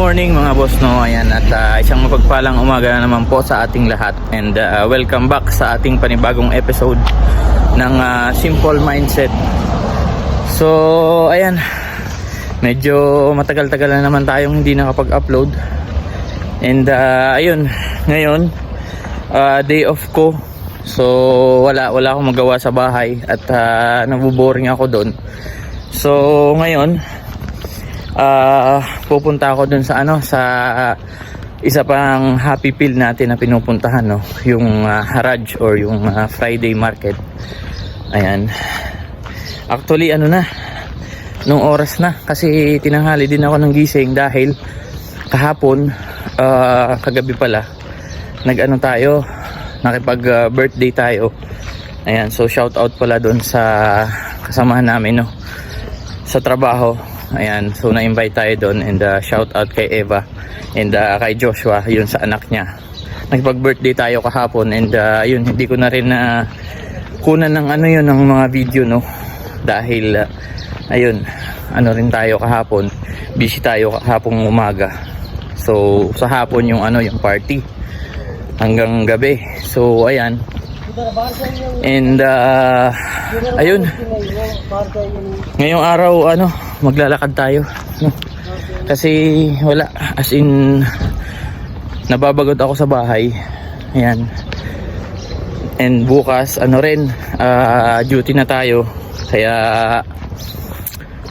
morning mga boss no. Ayan at ah, isang mapagpalang umaga na naman po sa ating lahat and ah, welcome back sa ating panibagong episode ng ah, Simple Mindset. So ayan medyo matagal-tagal na naman tayong hindi nakapag-upload. And ah, ayun, ngayon ah, day off ko. So wala wala akong magawa sa bahay at uh, nabuboring ako doon. So ngayon ah pupunta ako dun sa ano sa isa pang happy pill natin na pinupuntahan no? Yung ah, Haraj or yung ah, Friday market. Ayan. Actually ano na nung oras na kasi tinanghali din ako ng gising dahil kahapon ah, kagabi pala nag-ano tayo nakipag ah, birthday tayo. Ayan so shout out pala doon sa kasamahan namin no? Sa trabaho ayan so na-invite tayo doon and uh, shout out kay Eva and uh, kay Joshua yun sa anak niya. Nagpag birthday tayo kahapon and uh, yun hindi ko na rin na kunan ng ano yun ng mga video no? Dahil uh, ayun ano rin tayo kahapon busy tayo kahapong umaga. So sa hapon yung ano yung party hanggang gabi. So ayan and uh, ayun. Ngayong araw ano maglalakad tayo. No? kasi wala. As in nababagot ako sa bahay. Ayan. And bukas ano rin ah, duty na tayo. Kaya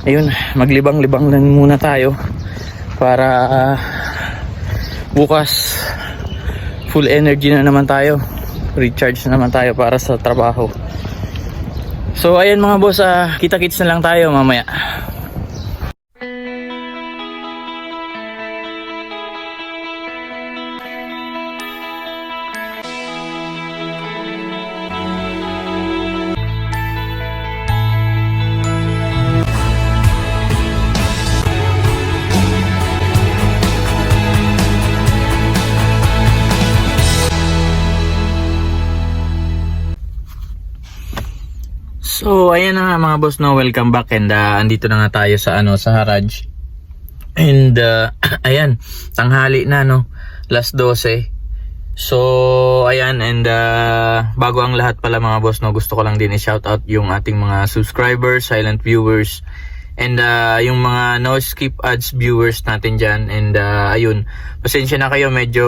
ayun maglibang-libang lang muna tayo para ah, bukas full energy na naman tayo recharge na naman tayo para sa trabaho. So ayan mga boss ah, kita-kits na lang tayo mamaya So, ayan na nga mga boss, no, welcome back and uh, andito na nga tayo sa ano sa Haraj. And uh, ayan, tanghali na no, last 12. So, ayan and uh, bago ang lahat pala mga boss, no, gusto ko lang din i-shout out yung ating mga subscribers, silent viewers, and uh, yung mga no skip ads viewers natin diyan and uh, ayun, pasensya na kayo medyo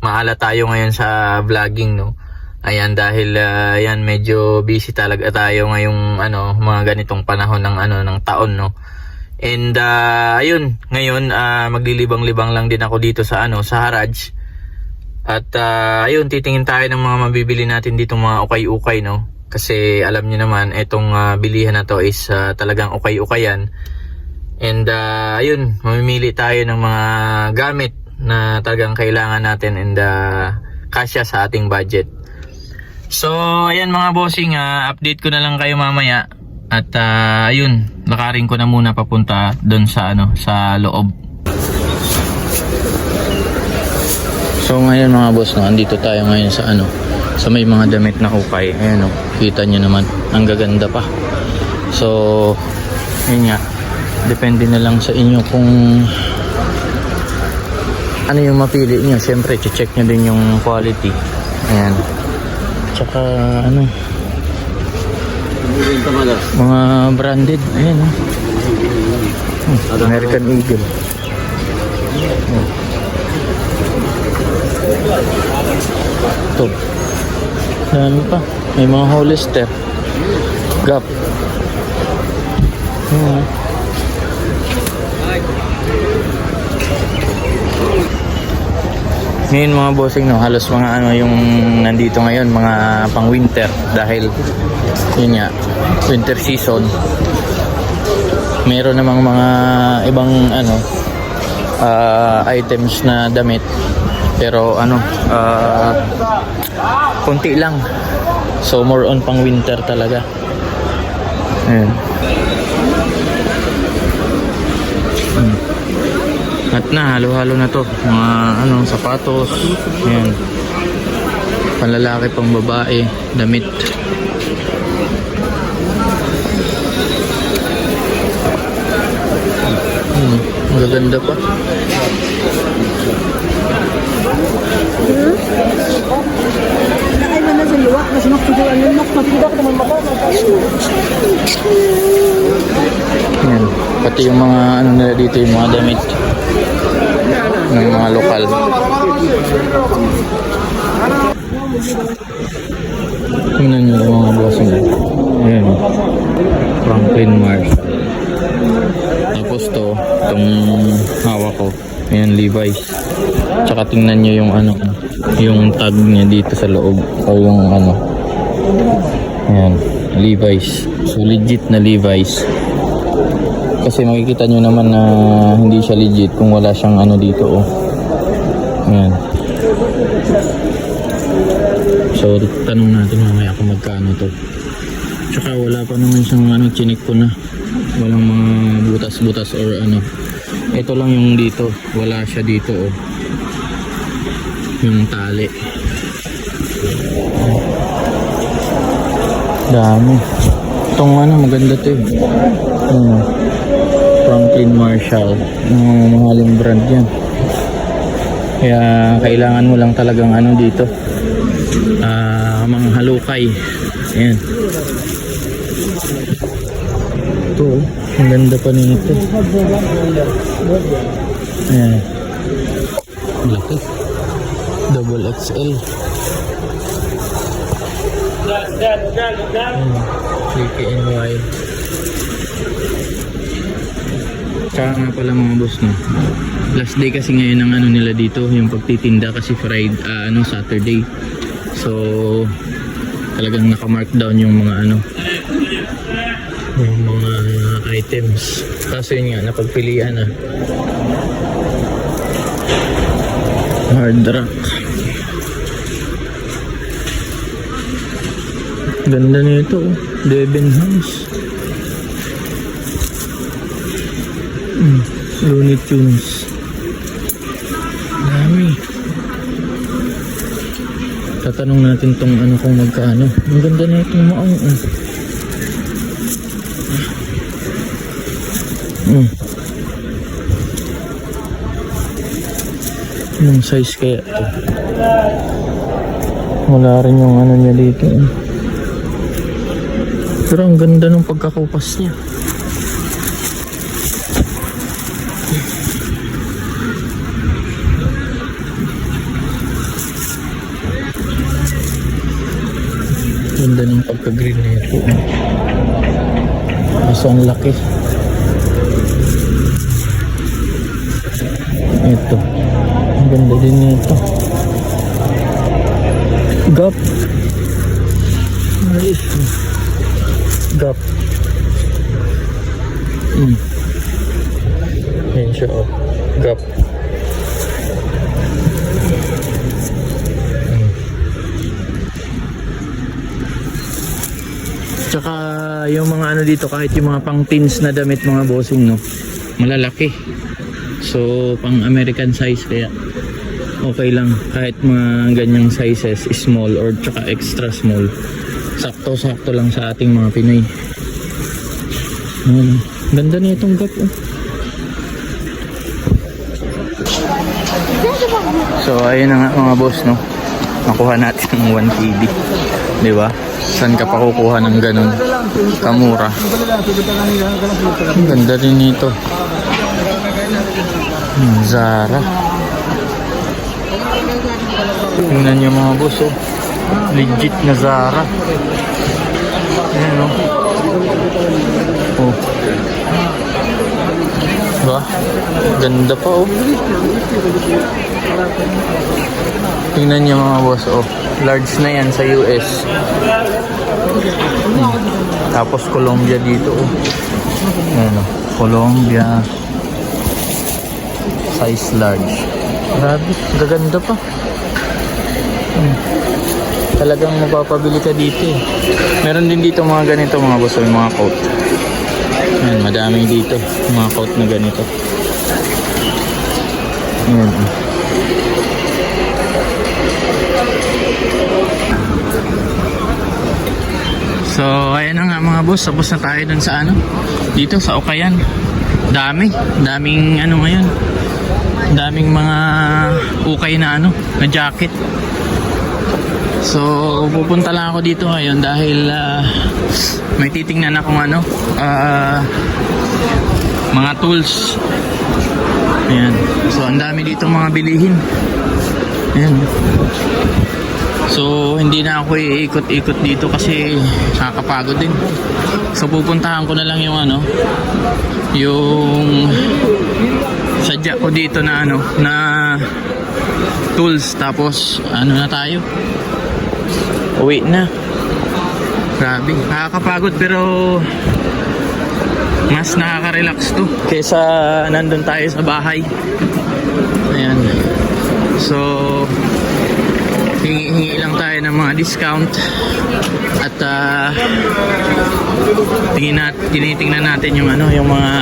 maala tayo ngayon sa vlogging no. Ayan dahil uh, ayan medyo busy talaga tayo ngayong ano mga ganitong panahon ng ano ng taon no. And uh, ayun, ngayon uh, maglilibang-libang lang din ako dito sa ano sa Haraj. At uh, ayun titingin tayo ng mga mabibili natin dito mga ukay-ukay no. Kasi alam niyo naman itong uh, bilihan na to is uh, talagang ukay-ukayan. And uh, ayun, mamimili tayo ng mga gamit na talagang kailangan natin and uh, kasya sa ating budget. So, ayan mga bossing, ah, update ko na lang kayo mamaya. At ah, ayun, lakarin ko na muna papunta doon sa ano, sa loob. So ngayon mga boss, no, andito tayo ngayon sa ano, sa may mga damit na ukay. Ayan oh, kita nyo naman, ang gaganda pa. So, yun nga, depende na lang sa inyo kung ano yung mapili nyo. Siyempre, check nyo din yung quality. Ayan. Tsaka ano, mga branded. Ayan oh. Hmm, American Eagle. Oh. Ito. Dami pa. May mga Hollister. Gap. Ayan. Ngayon mga bossing no, halos mga ano yung nandito ngayon, mga pang winter dahil yun nga, winter season. Meron namang mga ibang ano ah, items na damit pero ano ah, konti lang. So more on pang winter talaga. Ayan. At na, halo-halo na to. Mga ano, sapatos. Ayan. Panlalaki, pang babae, damit. Hmm, magaganda pa. Ayan, pati yung mga ano nila dito, yung mga damit ng mga lokal. Tingnan nyo yung mga bossing. Ayan. Franklin Marshall. Tapos to, itong hawak ko. Ayan, Levi's. Tsaka tingnan nyo yung ano, yung tag niya dito sa loob. O yung ano. Ayan, Levi's. So legit na Levi's. Kasi makikita nyo naman na hindi siya legit kung wala siyang ano dito oh. Ayan. So tanong natin mamaya kung magkano to. Tsaka wala pa naman siyang ano, chinik ko na. Walang mga butas-butas or ano. Ito lang yung dito. Wala siya dito oh. Yung tali. Dami. Itong ano, maganda to eh. Hmm. Franklin Marshall. Mga mahaling brand yan. Kaya kailangan mo lang talagang ano dito. Ah, mga halukay. Ayan. Ito, ang ganda pa nito. Ayan. Laki. Double XL. Ayan. DKNY. Tsaka nga pala mga boss no. Last day kasi ngayon ng ano nila dito, yung pagtitinda kasi Friday, ah, ano Saturday. So talagang naka-markdown yung mga ano yung mga items. Kaso yun nga, napagpilian na. Hard rock. Ganda nito, oh. Debenhams. Mm, Looney Tunes. Dami. Tatanong natin tong ano kung magkano. Ang ganda na itong maong. Oh. Mm. Anong size kaya to? Wala rin yung ano niya dito. eh. Pero ang ganda ng pagkakupas niya. Ganda ng pagka-green na ito. Kaso ang laki. Ito. Ang ganda din nito. Gap. Ay. Gap. Hmm. Yan siya oh. Gap. Tsaka yung mga ano dito kahit yung mga pang teens na damit mga bossing no? Malalaki. So pang American size kaya okay lang. Kahit mga ganyang sizes small or tsaka extra small. Sakto sakto lang sa ating mga Pinoy. Ayan. ganda na itong gap oh. so ayun na nga mga boss no nakuha natin ng 1 KD di ba? Saan ka pa kukuha ng ganun? Kamura. Ang ganda rin nito. Hmm, Zara. Tingnan nyo mga boss oh. Legit na Zara. Ayan oh. Oh. Diba? Ganda pa oh. Tingnan nyo mga boss oh. Large na yan sa US. Hmm. Tapos Colombia dito oh. Ayan oh. Colombia. Size large. Grabe, gaganda pa. Hmm. Talagang mapapabili ka dito eh. Meron din dito mga ganito mga boss, oh, mga coat. Ayan, madami dito. Mga coat na ganito. Ayan. oh. So, ayan na nga mga boss. Tapos na tayo dun sa ano. Dito sa Ukayan. Dami. Daming ano ngayon. Daming mga ukay na ano. Na jacket. So, pupunta lang ako dito ngayon dahil ah, may titingnan akong ano, ah, mga tools. Ayan. So, ang dami dito mga bilihin. Ayan. So, hindi na ako iikot-ikot dito kasi nakakapagod din. So, pupuntahan ko na lang yung ano, yung sadya ko dito na ano, na tools. Tapos, ano na tayo? Uwi na. Grabe. Nakakapagod pero mas nakaka-relax to kaysa nandun tayo sa bahay. Ayan. So, hingi-hingi lang tayo ng mga discount at ah, tingin tinitingnan natin yung ano yung mga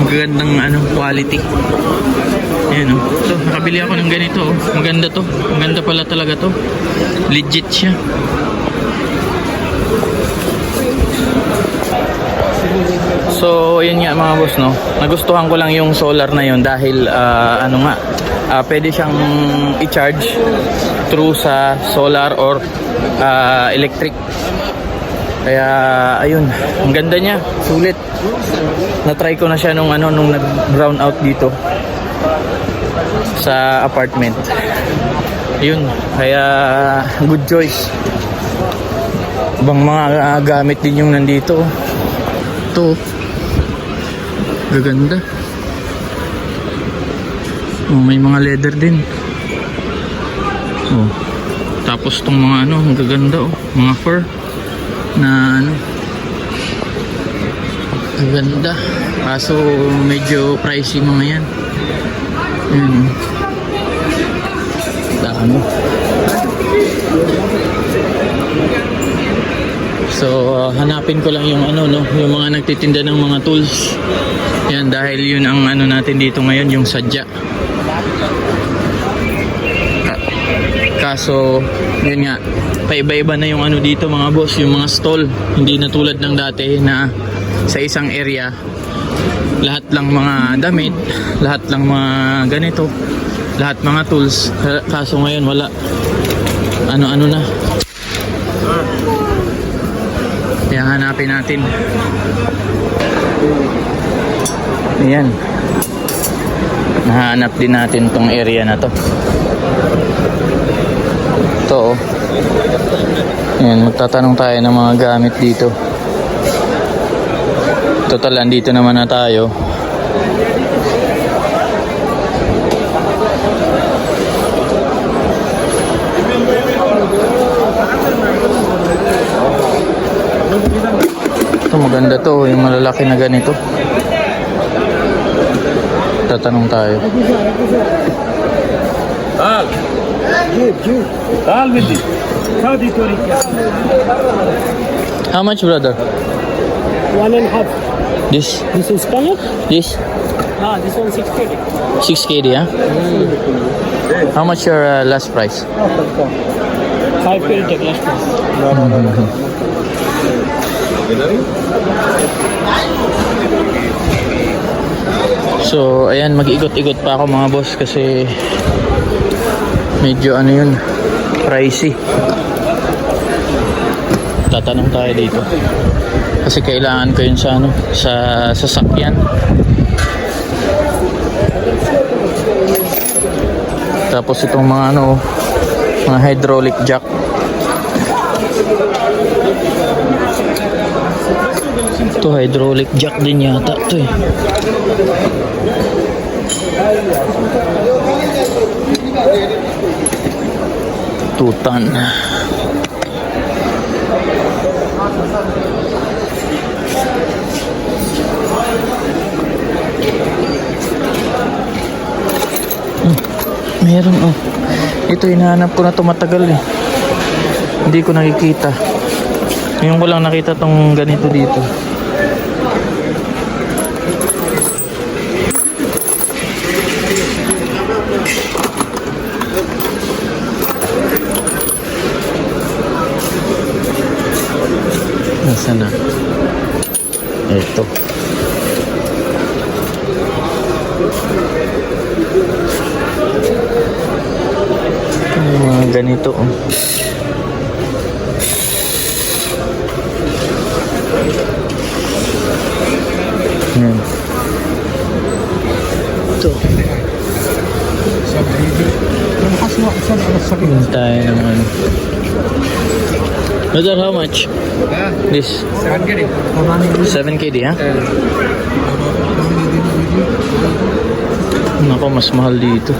magagandang ano quality ayan oh. so nakabili ako ng ganito oh. maganda to maganda pala talaga to legit siya So, yun nga mga boss, no? Nagustuhan ko lang yung solar na yun dahil, ah, ano nga, ah, pwede siyang i-charge through sa solar or ah, electric. Kaya, ayun, ang ganda niya, sulit. Na-try ko na siya nung, ano, nung nag-brown out dito sa apartment. Yun, kaya good choice. Bang mga gamit din yung nandito. Ito. Gaganda. Oh, may mga leather din. Oh. Tapos tong mga ano, ang gaganda oh, mga fur na ano. Gaganda. Kaso medyo pricey mga yan. Ayun. oh. Dami. So, uh, hanapin ko lang yung ano no, yung mga nagtitinda ng mga tools. Yan dahil yun ang ano natin dito ngayon, yung sadya. Ka- Kaso, yun nga, paiba-iba na yung ano dito mga boss, yung mga stall. Hindi na tulad ng dati na sa isang area, lahat lang mga damit, lahat lang mga ganito, lahat mga tools. Ka- Kaso ngayon wala. Ano-ano na, kaya hanapin natin. Ayan. Nahanap din natin tong area na to. Ito oh. Ayan, magtatanong tayo ng mga gamit dito. Total, andito naman na tayo. Ito maganda to, yung malalaki na ganito. Tayo. Al! Al, Mindy. Saudi Turkey. How much, brother? One and a half. This? This is Spanish? This? Ah, this one 6KD. 6KD, yeah. Mm. How much your uh, last price? 5KD last price. No, no, no, no. Mm-hmm. So, ayan, mag-ikot-ikot pa ako mga boss kasi medyo ano yun, pricey. Tatanong tayo dito. Kasi kailangan ko yun sa ano, sa sasakyan. Tapos itong mga ano, mga hydraulic jack. Ito hydraulic jack din yata ito eh. Tutan. Hmm, Meron oh. Ito hinahanap ko na tumatagal eh. Hindi ko nakikita. Ngayon ko lang nakita tong ganito dito. Nasaan na? Brother, how much? Yeah. This? 7 KD. 7 KD, ya? Yeah. Kenapa mas mahal di dito.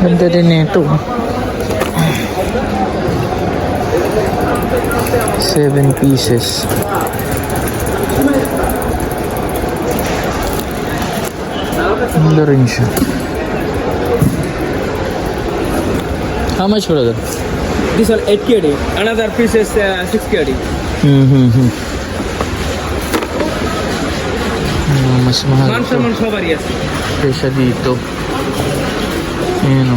Ganda din ito. 7 pieces. Ganda rin siya. How much brother? This one 8 KD. Another piece is 6 uh, KD. Mm-hmm. Oh, mas mahal. Man sa man sober, yes. Kesa dito. Ayan o.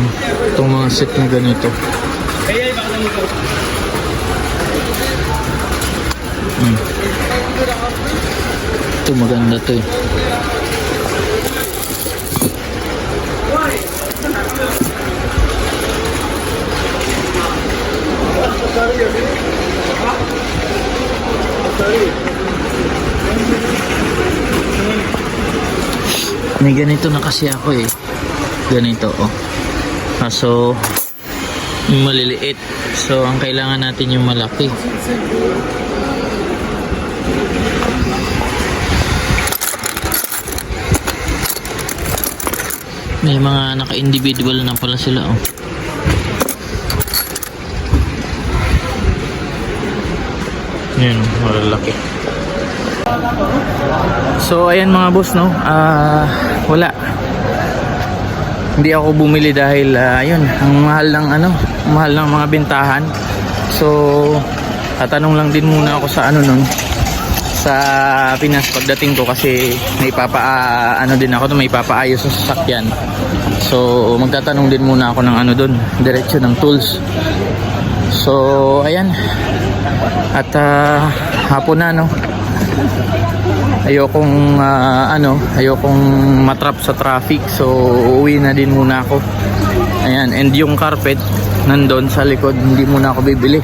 Itong mga set na ganito. Kaya ibang lang ito to. Ito maganda to eh. May ganito na kasi ako eh. Ganito oh. Kaso yung maliliit. So ang kailangan natin yung malaki. May mga naka-individual na pala sila oh. Yan, malalaki. So ayan mga boss no, ah wala. Hindi ako bumili dahil ah, ayun, ang mahal ng ano, mahal ng mga bintahan. So tatanong lang din muna ako sa ano nun sa Pinas pagdating ko kasi may papa ah, ano din ako, may papaayos sa sasakyan. So magtatanong din muna ako ng ano doon, diretso ng tools. So ayan. At ah, hapon na no. Ayokong ah, ano, ayokong matrap sa traffic. So uuwi na din muna ako. Ayan, and yung carpet nandun sa likod, hindi muna ako bibili.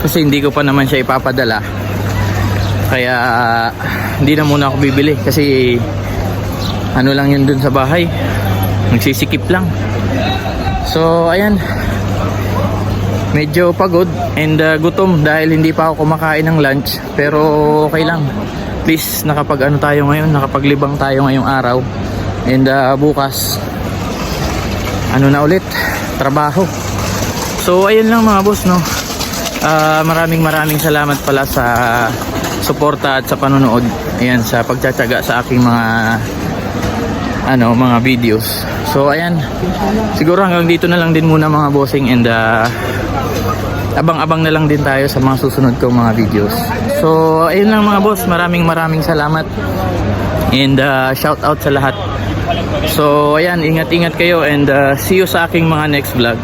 Kasi hindi ko pa naman siya ipapadala. Kaya hindi na muna ako bibili kasi ano lang yun dun sa bahay. Nagsisikip lang. So ayan, medyo pagod and uh, gutom dahil hindi pa ako kumakain ng lunch pero okay lang. Please nakapag ano tayo ngayon nakapaglibang tayo ngayong araw. And uh, bukas ano na ulit? Trabaho. So ayun lang mga boss no? Ah, maraming maraming salamat pala sa suporta at sa panonood ayan sa pagtsatsaga sa aking mga ano mga videos so ayan siguro hanggang dito na lang din muna mga bossing and uh, abang-abang na lang din tayo sa mga susunod kong mga videos. So, ayun lang mga boss. Maraming maraming salamat. And uh, shout out sa lahat. So, ayan, ingat-ingat kayo and uh, see you sa aking mga next vlog.